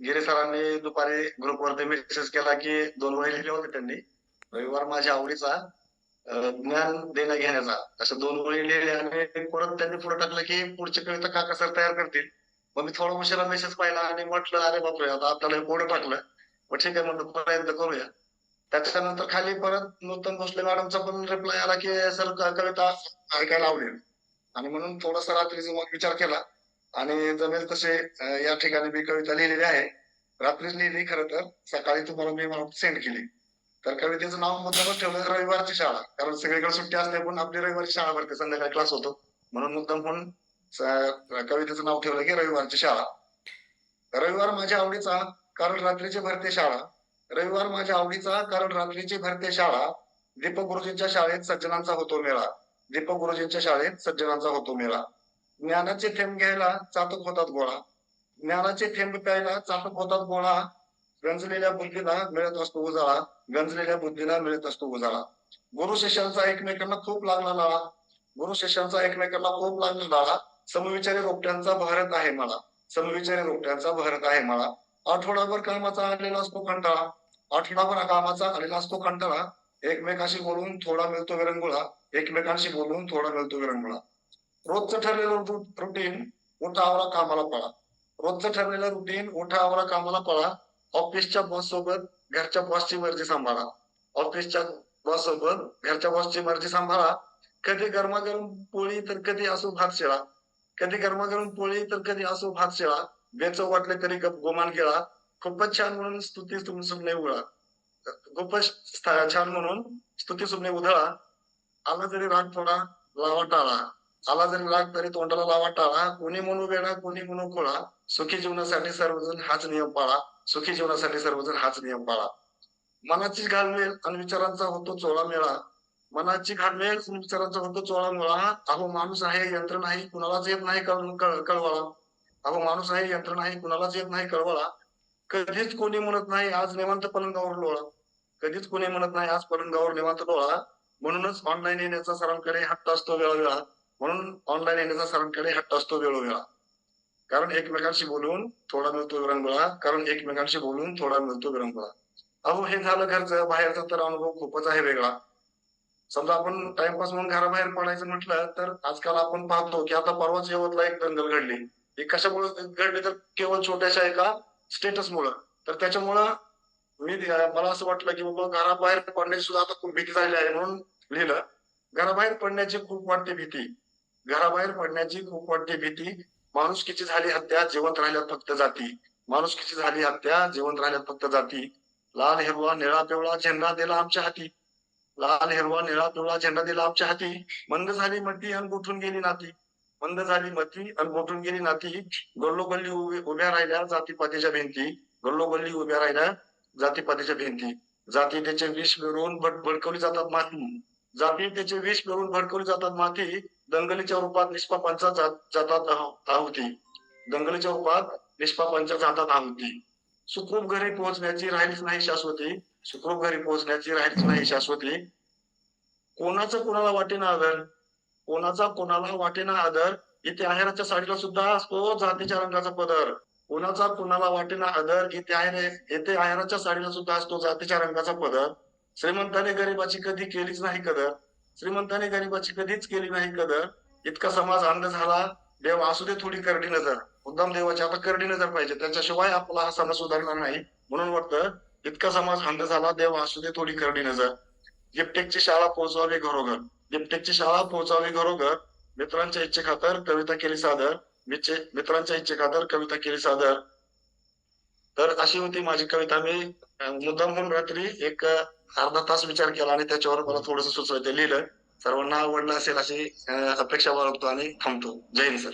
गिरे सरांनी दुपारी ग्रुपवरती मेसेज केला की दोन वही लिहिले होते त्यांनी. रविवार माझ्या आवडीचा ज्ञान देण्या घेण्याचा. असं दोन वही लिहिले आणि परत त्यांनी पुढे टाकलं की पुढची कविता काका सर तयार करतील. मग मी थोडा उशिरा मेसेज पाहिला आणि म्हटलं अरे बापरे आता आपल्याला हे पुढे टाकलं. मग ठीक आहे म्हणलं प्रयत्न करूया. त्याच्यानंतर खाली परत नूतन भोसले मॅडमचा पण रिप्लाय आला की सर कविता ऐकायला आवडेल. आणि म्हणून थोडासा रात्रीचा मग विचार केला. आणि जमेल तसे या ठिकाणी मी कविता लिहिलेली आहे. रात्रीच लिहिली खरं तर. सकाळी तुम्हाला मी सेंड केली. तर कवितेचं नाव मुद्दामच ठेवलं रविवारची शाळा. कारण सगळीकडे सुट्टी असते पण आपली रविवारची शाळा भरते. संध्याकाळी क्लास होतो. म्हणून मुद्दाम म्हणून कवितेचं नाव ठेवलं की रविवारची शाळा. रविवार माझ्या आवडीचा कारण रात्रीची भरते शाळा. रविवार माझ्या आवडीचा कारण रात्रीची भरते शाळा. दीपक गुरुजींच्या शाळेत सज्जनांचा होतो मेळा. दीपक गुरुजींच्या शाळेत सज्जनांचा होतो मेळा. ज्ञानाचे थेंब घ्यायला चातक होतात गोळा. ज्ञानाचे थेंब प्यायला चातक होतात गोळा. गंजलेल्या बुद्धीला मिळत असतो उजाळा. गंजलेल्या बुद्धीला मिळत असतो उजाळा. गुरु शिष्यांचा एकमेकांना खूप लागला लाळा गुरु शिष्यांचा एकमेकांना खूप लागला लाळा समविचारी रोपट्यांचा भारत आहे मला. समविचारी रोपट्यांचा भारत आहे मला. आठवडाभर कामाचा आलेला असतो कंटाळा. आठवडाभर कामाचा आलेला असतो कंटाळा. एकमेकांशी बोलून थोडा मिळतो विरंगुळा. एकमेकांशी बोलून थोडा मिळतो विरंगुळा. रोजचं ठरलेलं रुटीन उठा आवरा कामाला पळा. रोजचं ठरलेलं रुटीन उठा आवरा कामाला पळा. ऑफिसच्या बॉस सोबत घरच्या बॉसची मर्जी सांभाळा. ऑफिसच्या बॉस सोबत घरच्या बॉसची मर्जी सांभाळा. कधी गरमागरम पोळी तर कधी असो भात शिळा. कधी गरमागरम पोळी तर कधी असो भात शिळा. बेचव वाटले तरी गप गोमान केळा खूपच छान म्हणून स्तुती तुम सुमने उघडा. खूपच छान म्हणून स्तुती सुमने उधळा. आला जरी राग थोडा लावा टाळा. आला जरी राग तरी तोंडाला लावा टाळा कोणी म्हणू वेळा कोणी म्हणू कोळा सुखी जीवनासाठी सर्वजण हाच नियम पाळा. सुखी जीवनासाठी सर्वजण हाच नियम पाळा. मनाची घालमेल आणि विचारांचा होतो चोळा मेळा. मनाची घालमेल आणि विचारांचा होतो चोळा मेळा. अहो माणूस आहे यंत्र नाही कुणालाच येत नाही कळवळा. अहो माणूस आहे यंत्र नाही कुणालाच येत नाही कळवळा. कधीच कोणी म्हणत नाही आज निवांत पलंगावर लोळा. कधीच कोणी म्हणत नाही आज पलंगावर निवांत लोळा. म्हणूनच ऑनलाईन येण्याचा सरांकडे हट्ट असतो वेळा वेळा म्हणून ऑनलाईन येण्याचा सरांकडे हट्ट असतो वेळोवेळा. कारण एकमेकांशी बोलून थोडा मिळतो विरंगुळा. कारण एकमेकांशी बोलून थोडा मिळतो विरंगुळा. अहो हे झालं घरचं. बाहेरचा तर अनुभव खूपच आहे वेगळा. समजा आपण टाइमपास म्हणून घराबाहेर पडायचं म्हटलं तर आजकाल आपण पाहतो की आता परवाच यवतला एक दंगल घडली. हे कशामुळे घडली? तर केवळ छोट्याशा एका स्टेटस मुळे तर त्याच्यामुळं मी मला असं वाटलं की बाबा घराबाहेर पडण्याची सुद्धा आता खूप भीती झाली आहे म्हणून लिहिलं. घराबाहेर पडण्याची खूप वाटते भीती. घराबाहेर पडण्याची खूप मोठी भीती. माणुसकीची झाली हत्या जिवंत राहिल्यात फक्त जाती. माणुसकीची झाली हत्या जिवंत राहिल्यात फक्त जाती. लाल हिरवा निळा पिवळा झेंडा दिला आमच्या हाती. लाल हिरवा निळा पिवळा झेंडा दिला आमच्या हाती. मंद झाली मती आणि गोठून गेली नाती. मंद झाली मती आणि गोठून गेली नाती. गल्लोगल्ली उभ्या राहिल्या जातीपातीच्या भिंती. गल्लोगल्ली उभ्या राहिल्या जातीपातीच्या भिंती. जाती त्याचे विष मिळवून भड भडकवली जातात माती. जाती त्याचे विष मिळवून भडकवली जातात माती. दंगलीच्या रूपात निष्पापांच्या जात- जातात आहुती. दंगलीच्या रूपात निष्पापांच्या जातात आहुती. सुखरूप घरी पोहोचण्याची राहिलीच नाही शाश्वती. सुखरूप घरी पोहोचण्याची राहिलीच नाही शाश्वती. कोणाचं कोणाला वाटेना आदर? कोणाचा कोणाला वाटेना आदर? इथे आहेराच्या साडीला सुद्धा असतो जातीच्या रंगाचा पदर. कोणाचा कोणाला वाटेना आदर? इथे आहे येथे आहेराच्या साडीला सुद्धा असतो जातीच्या रंगाचा पदर. श्रीमंताने गरिबाची कधी केलीच नाही कदर. श्रीमंताने गरिबाची कधीच केली नाही कदर. इतका समाज अंध झाला. देव असू दे थोडी करडी नजर. मुद्दाम देवाची आता करडी नजर पाहिजे. त्याच्याशिवाय आपला हा समाज सुधारणार नाही. म्हणून वाटतं इतका समाज अंध झाला. देव असू दे थोडी करडी नजर. गिफ्टेकची शाळा पोहोचवावी घरोघर. गिफ्टेकची शाळा पोहोचावी घरोघर. मित्रांच्या इच्छे खातर कविता केली सादर. मिचे- मित्रांच्या इच्छे खातर कविता केली सादर. तर अशी होती माझी कविता. मी मुद्दाम म्हणून रात्री एक अर्धा तास विचार केला आणि त्याच्यावर मला थोडस सुचवायचं. लिहिलं. सर्वांना आवडलं असेल अशी अपेक्षा बाळगतो आणि थांबतो. जय हिंद सर.